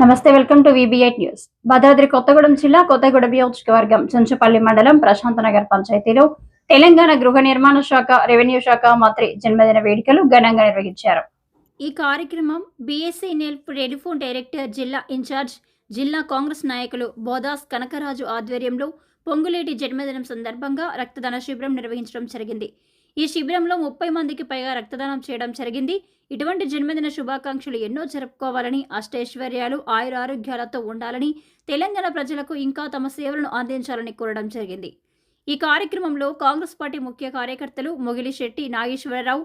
నమస్తే welcome to విబిఐట్ news. Bhadradri Kothagudem జిల్లా కొత్తగూడెం నియోజకవర్గం చుంచుపల్లి మండలం ప్రశాంతనగర్ పంచాయతీలో తెలంగాణ గృహ నిర్మాణ శాఖ రెవెన్యూ శాఖ మంత్రి జన్మదిన వేడుకలు ఘనంగా నిర్వహించారు. ఈ కార్యక్రమం బీఎస్సీ టెలిఫోన్ డైరెక్టర్ జిల్లా ఇన్ఛార్జ్ జిల్లా కాంగ్రెస్ నాయకులు బోదాస్ కనకరాజు ఆధ్వర్యంలో పొంగులేటి జన్మదినం సందర్భంగా రక్తదాన శిబిరం నిర్వహించడం జరిగింది. ఈ శిబిరంలో ముప్పై మందికి పైగా రక్తదానం చేయడం జరిగింది. ఇటువంటి జన్మదిన శుభాకాంక్షలు ఎన్నో జరుపుకోవాలని అష్టైశ్వర్యాలు ఆయుర ఆరోగ్యాలతో ఉండాలని తెలంగాణ ప్రజలకు ఇంకా తమ సేవలను అందించాలని కోరడం జరిగింది. ఈ కార్యక్రమంలో కాంగ్రెస్ పార్టీ ముఖ్య కార్యకర్తలు మొగిలిశెట్టి నాగేశ్వరరావు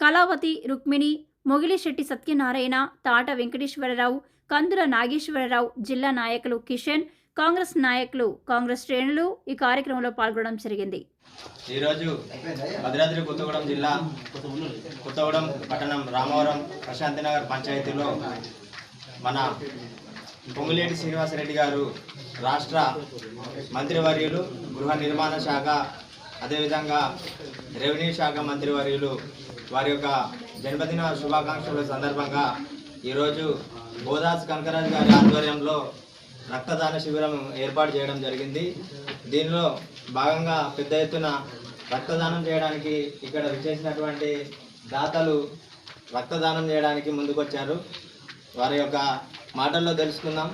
కళావతి రుక్మిణి మొగిలిశెట్టి సత్యనారాయణ తాట వెంకటేశ్వరరావు కందుల నాగేశ్వరరావు జిల్లా నాయకులు కిషన్ కాంగ్రెస్ నాయకులు కాంగ్రెస్ శ్రేణులు ఈ కార్యక్రమంలో పాల్గొనడం జరిగింది. ఈరోజు భద్రాద్రి కొత్తగూడెం జిల్లా కొత్తగూడెం పట్టణం రామవరం ప్రశాంతినగర్ పంచాయతీలో మన పొంగులేటి శ్రీనివాసరెడ్డి గారు రాష్ట్ర మంత్రివర్యులు గృహ నిర్మాణ శాఖ అదేవిధంగా రెవెన్యూ శాఖ మంత్రివర్యులు వారి యొక్క జన్మదిన శుభాకాంక్షల సందర్భంగా ఈరోజు బోదాస్ కనకరాజు గారి ఆధ్వర్యంలో రక్తదాన శిబిరం ఏర్పాటు చేయడం జరిగింది. దీనిలో భాగంగా పెద్ద ఎత్తున రక్తదానం చేయడానికి ఇక్కడ విచ్చేసినటువంటి దాతలు రక్తదానం చేయడానికి ముందుకొచ్చారు. వారి యొక్క మాటల్లో తెలుసుకుందాం.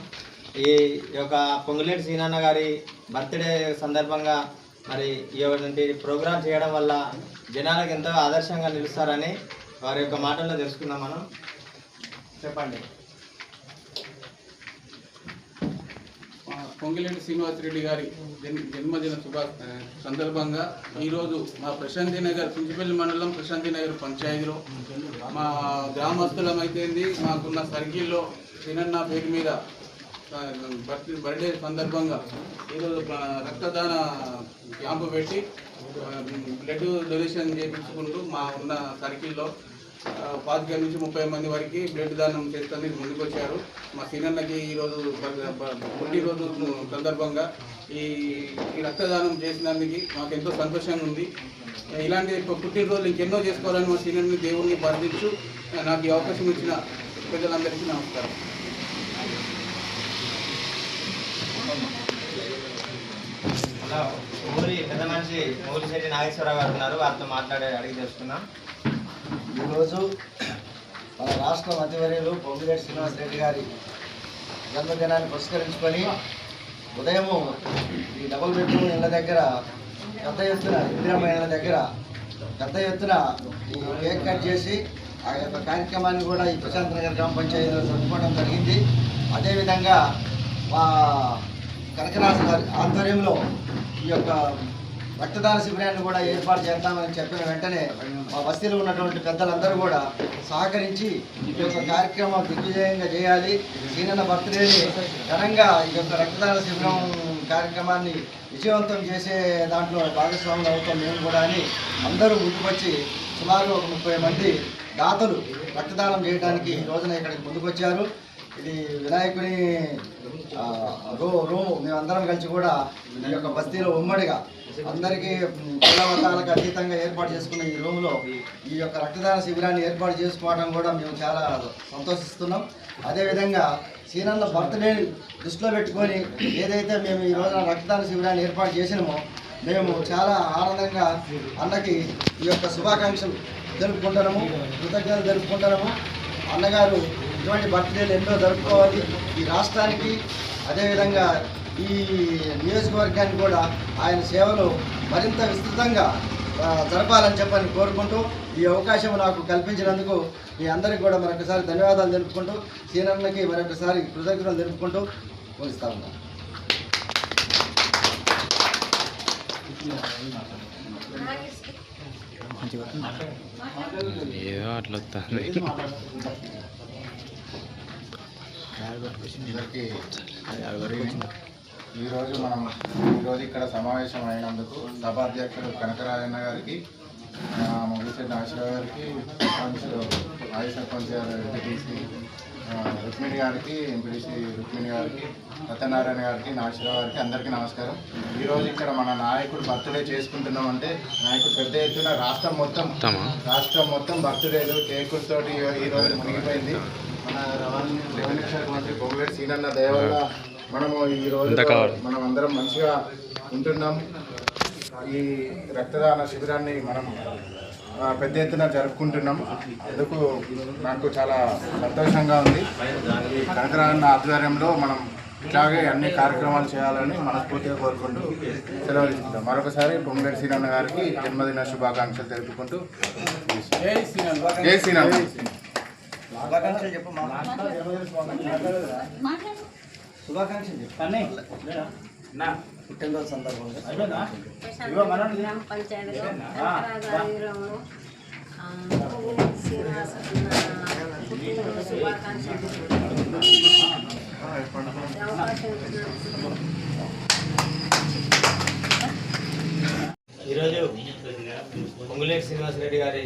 ఈ యొక్క పొంగులేటి సీనన్న గారి బర్త్డే సందర్భంగా మరి ఇటువంటి ప్రోగ్రాం చేయడం వల్ల జనాలకు ఎంతో ఆదర్శంగా నిలుస్తారని వారి యొక్క మాటల్లో తెలుసుకుందాం మనం. చెప్పండి మా పొంగిలేటి శ్రీనివాసరెడ్డి గారి జన్ జన్మదిన శుభ సందర్భంగా ఈరోజు మా ప్రశాంతి నగర్ కుంచిపల్లి మండలం ప్రశాంతి నగర్ పంచాయతీలో మా గ్రామస్తులం అయితేంది మాకున్న సర్కిల్లో తినన్న పేరు మీద బర్త్డే సందర్భంగా ఈరోజు రక్తదాన క్యాంపు పెట్టి బ్లడ్ డొనేషన్ చేయించుకుంటూ మా ఉన్న సర్కిల్లో పాతిక నుంచి ముప్పై మంది వరకు బ్లడ్ దానం చేస్తానికి ముందుకొచ్చారు. మా సీనన్నకి ఈరోజు పుట్టినరోజు సందర్భంగా ఈ ఈ రక్తదానం చేసినందుకు మాకు ఎంతో సంతోషంగా ఉంది. ఇలాంటి పుట్టినరోజులు ఇంకెన్నో చేసుకోవాలని మా సీనియర్ని దేవుణ్ణి ప్రార్థించు. నాకు ఈ అవకాశం ఇచ్చిన ప్రజలందరికీ నమస్కారం. అలా ఊరి పెద్ద మనిషి మూలిశెట్టి నాగేశ్వరరావు గారు ఉన్నారు. వారితో మాట్లాడే అడిగి తెలుసుకున్నాం ఈరోజు మన రాష్ట్ర మంత్రివర్యులు పొంగిరెడ్డి శ్రీనివాసరెడ్డి గారి జన్మదినాన్ని పురస్కరించుకొని ఉదయము ఈ డబుల్ బెడ్రూమ్ ఇళ్ళ దగ్గర పెద్ద ఎత్తున ఇందిరమ్మ ఇళ్ళ దగ్గర పెద్ద ఎత్తున ఈ కేక్ కట్ చేసి ఆ యొక్క కార్యక్రమాన్ని కూడా ఈ ప్రశాంత్ నగర్ గ్రామ పంచాయతీలో జరుపుకోవడం జరిగింది. అదేవిధంగా మా కనకరాజు గారి ఆధ్వర్యంలో ఈ యొక్క రక్తదాన శిబిరాన్ని కూడా ఏర్పాటు చేద్దామని చెప్పిన వెంటనే మా బస్తీలో ఉన్నటువంటి పెద్దలందరూ కూడా సహకరించి ఈ యొక్క కార్యక్రమం దిగ్విజయంగా చేయాలి. సీనన్న బర్త్డేని ఘనంగా ఈ యొక్క రక్తదాన శిబిరం కార్యక్రమాన్ని విజయవంతం చేసే దాంట్లో భాగస్వాములు అవుతాం మేము కూడా అని అందరూ ముందుకొచ్చి సుమారు ఒక ముప్పై మంది దాతలు రక్తదానం చేయడానికి ఈ రోజున ఇక్కడికి ముందుకొచ్చారు. ఇది వినాయకుని రో రో రూము మేమందరం కలిసి కూడా ఈ యొక్క బస్తీలో ఉమ్మడిగా అందరికీ మ్, కుల మతాలకు అతీతంగా ఏర్పాటు చేసుకున్న ఈ రూమ్లో ఈ యొక్క రక్తదాన శిబిరాన్ని ఏర్పాటు చేసుకోవడం కూడా మేము చాలా సంతోషిస్తున్నాం. అదేవిధంగా సీనన్న బర్త్డే దృష్టిలో పెట్టుకొని ఏదైతే మేము ఈ రోజున రక్తదాన శిబిరాన్ని ఏర్పాటు చేసినామో మేము చాలా ఆనందంగా అన్నకి ఈ యొక్క శుభాకాంక్షలు జరుపుకుంటున్నాము కృతజ్ఞతలు జరుపుకుంటున్నాము అన్నగారు ఇటువంటి బర్త్డేలు ఎన్నో జరుపుకోవాలి ఈ రాష్ట్రానికి. అదేవిధంగా ఈ నియోజకవర్గానికి కూడా ఆయన సేవలు మరింత విస్తృతంగా జరపాలని చెప్పని కోరుకుంటూ ఈ అవకాశం నాకు కల్పించినందుకు మీ అందరికీ కూడా మరొకసారి ధన్యవాదాలు తెలుపుకుంటూ సీనన్నకి మరొకసారి కృతజ్ఞతలు తెలుపుకుంటూ ముగిస్తా ఉన్నాను. ఏదో అట్లా వస్తుంది అందరికీ ఈరోజు మనం ఈరోజు ఇక్కడ సమావేశం అయినందుకు సభాధ్యక్షుడు కనకరాజన్న గారికి ముగిసెట్టి నాగేశ్వర గారికి సర్పంచ్ మాజీ సర్పంచ్ గారు ఎంపీటీసీ రుక్మిణి గారికి ఎంపీడీసీ రుక్మిణి గారికి సత్యనారాయణ గారికి నాగేశ్వరరావు గారికి అందరికీ నమస్కారం. ఈరోజు ఇక్కడ మన నాయకుడు బర్త్డే చేసుకుంటున్నామంటే నాయకుడు పెద్ద ఎత్తున రాష్ట్రం మొత్తం రాష్ట్రం మొత్తం బర్త్డేలు కేకులతోటి ఈ రోజు మునిగిపోయింది. మన రవాణా మంత్రి పొంగులేటి సీనన్న దయ వల్ల మనము ఈ రోజు మనం అందరం మంచిగా ఉంటున్నాం. ఈ రక్తదాన శిబిరాన్ని మనం పెద్ద ఎత్తున జరుపుకుంటున్నాం. అందుకు నాకు చాలా సంతోషంగా ఉంది. ఈ కనకరాన్న ఆధ్వర్యంలో మనం ఇట్లాగే అన్ని కార్యక్రమాలు చేయాలని మనస్ఫూర్తిగా కోరుకుంటూ సెలవు తీసుకుంటాం మరొకసారి పొంగులేటి సీనన్న గారికి జన్మదిన శుభాకాంక్షలు తెలుపుకుంటూ జై శ్రీరామ్. శుభాకాంక్షలు పుట్టినరోజు సందర్భంగా. ఈరోజు పొంగులేటి శ్రీనివాసరెడ్డి గారి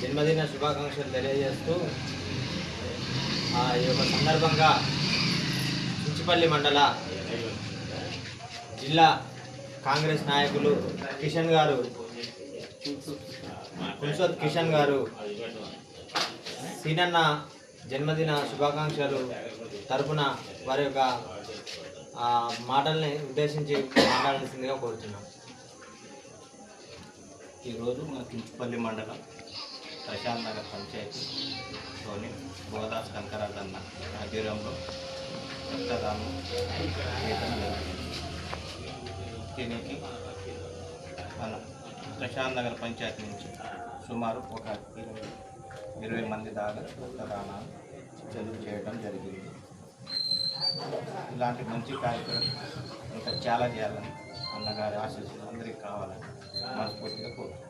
జన్మదిన శుభాకాంక్షలు తెలియజేస్తూ ఆ ఈ యొక్క సందర్భంగా చుంచుపల్లి మండల జిల్లా కాంగ్రెస్ నాయకులు కిషన్ గారు పురుషోత్ కిషన్ గారు సీనన్న జన్మదిన శుభాకాంక్షలు తరపున వారి యొక్క మాటల్ని ఉద్దేశించి మాట్లాడాల్సిందిగా కోరుతున్నాం. ఈరోజు మన కించుపల్లి మండలం ప్రశాంత్ నగర్ పంచాయతీలోని గోదాస్ కనకరాజన్న ఆధ్వర్యంలో రక్తదానం చేయడం దీనికి మన ప్రశాంత్ నగర్ పంచాయతీ నుంచి సుమారు ఒక ఇరవై ఇరవై మంది దాకా రక్తదానాలు చదువు చేయడం జరిగింది. ఇలాంటి మంచి కార్యక్రమం ఇంకా చాలా చేయాలని అన్నగారి ఆశీస్సులు అందరికీ కావాలని మనస్ఫూర్తిగా కోరుతున్నాను.